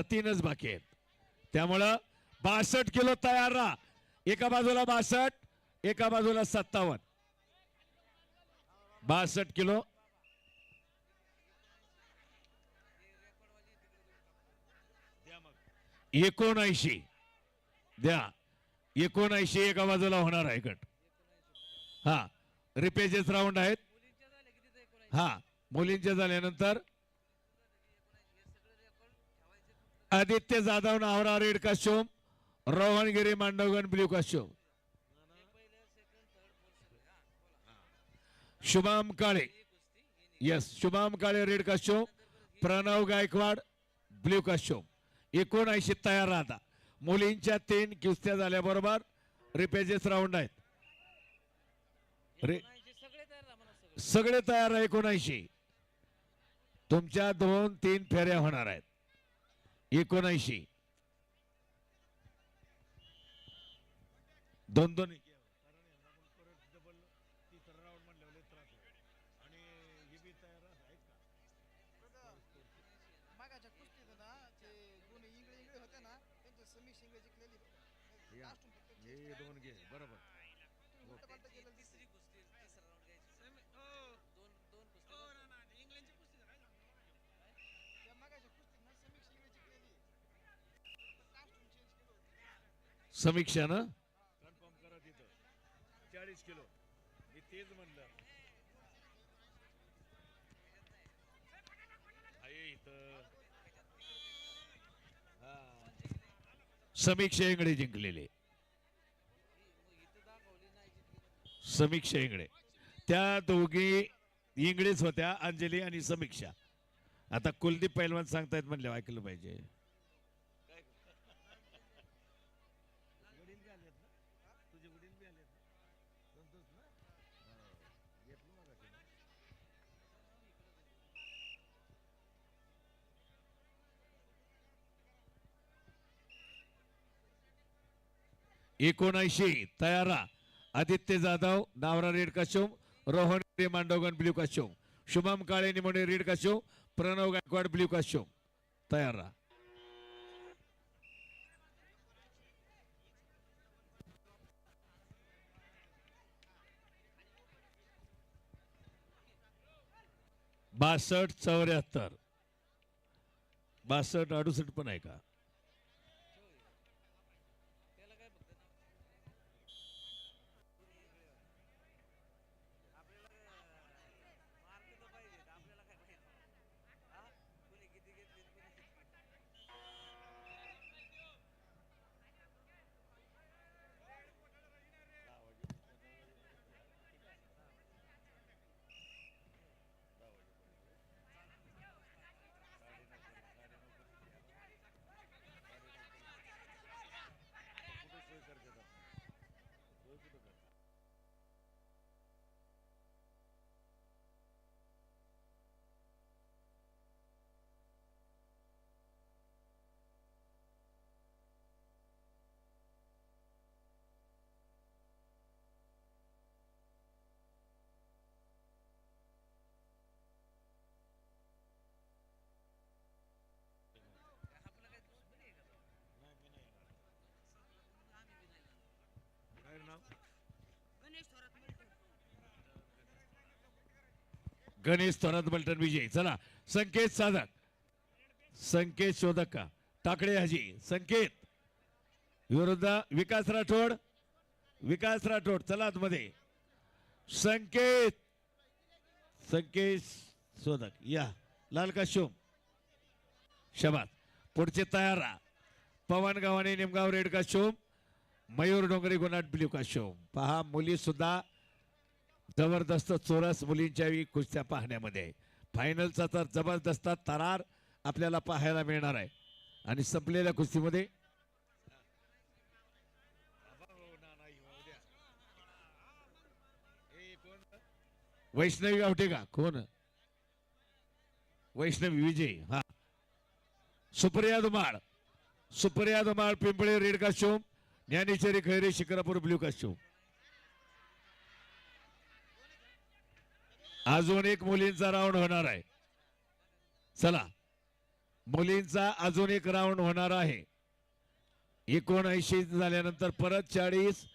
आता तीनच बाकी आहेत. त्यामुळं बासष्ट किलो तयार राहा. एका बाजूला बासष्ट एका बाजूला सत्तावन्न. बासष्ट किलो. एकोणऐंशी. द्या. एकोणऐंशी एका बाजूला होणार आहे गट. हा रिपेजेस राऊंड आहेत. हा मुलींचे झाल्यानंतर आदित्य जाधव नावरा रेड काश्योम रोहनगिरी मांडवगण ब्ल्यू काश्योम शुभम काळे. यस शुभम काळे रेड काश्योम प्रणव गायकवाड ब्ल्यू काश्योम एकोणऐंशी तयार राहता. मुलींच्या तीन कुस्त्या झाल्याबरोबर रिपेजेस राऊंड आहेत. रे सगळे तयार आहे एकोणऐंशी. तुमच्या दोन तीन फेऱ्या होणार आहेत. एकोणऐंशी. दोन दोन मागाच्या कुस्तीत ना ते दोन इंगळे इंगळे होते ना त्यांचे समी शिंगे जिंकलेली लास्टून फक्त chest दोन घे बरोबर उलटं-पालटं केलं दिसतं. त्या मागाच्या कुस्तीत ना समी शिंगे जिंकलेली लास्टून चेंज केलं होतं. समीक्षा ना कन्फर्म करा तिथं चाळीस किलो. मी तेच म्हणलं. समीक्षा इंगळे जिंकलेले. समीक्षा इंगळे. त्या दोघी इंगळेच होत्या अंजली आणि समीक्षा. आता कुलदीप पैलवान सांगतायत म्हणले ऐकलं पाहिजे. एकोणऐंशी तयारा. आदित्य जाधव नावरा रेड काशोम रोहन रे मांडवगण ब्ल्यू काशोम शुभम काळे निमोणे रेड काशोम प्रणव गायकवाड ब्ल्यू काशोम तयार. बासष्ट चौऱ्याहत्तर. बासष्ट अडुसष्ट पण आहे का? गणेश थोरात बलटण विजय. चला संकेत साधक. संकेत शोधक. का टाकडे हाजी संकेत. विरुद्ध विकास राठोड. विकास राठोड चला मध्ये संकेत. संकेत शोधक या. लाल काशोम शबाद पुढचे तयार Pawan Gavhane Nimgaon red costume Mayur Dongri Gunat blue काशोम पहा मुली सुद्धा जबरदस्त चोरस मुलींच्या वेळी कुस्त्या पाहण्यामध्ये. फायनलचा तर जबरदस्त तरार आपल्याला पाहायला मिळणार आहे. आणि संपलेल्या कुस्तीमध्ये. वैष्णवी गावठे का कोण? वैष्णवी विजय. हा. सुप्रिया धुमाळ सुप्रिया धुमाळ पिंपळे रेड काशोम ज्ञानेश्वरी खैरे शिकरापूर ब्ल्यू काशोम अजून एक मुलींचा राऊंड होणार आहे. चला. मुलींचा अजून एक राऊंड होणार आहे. एकोणऐंशी झाल्यानंतर परत चाळीस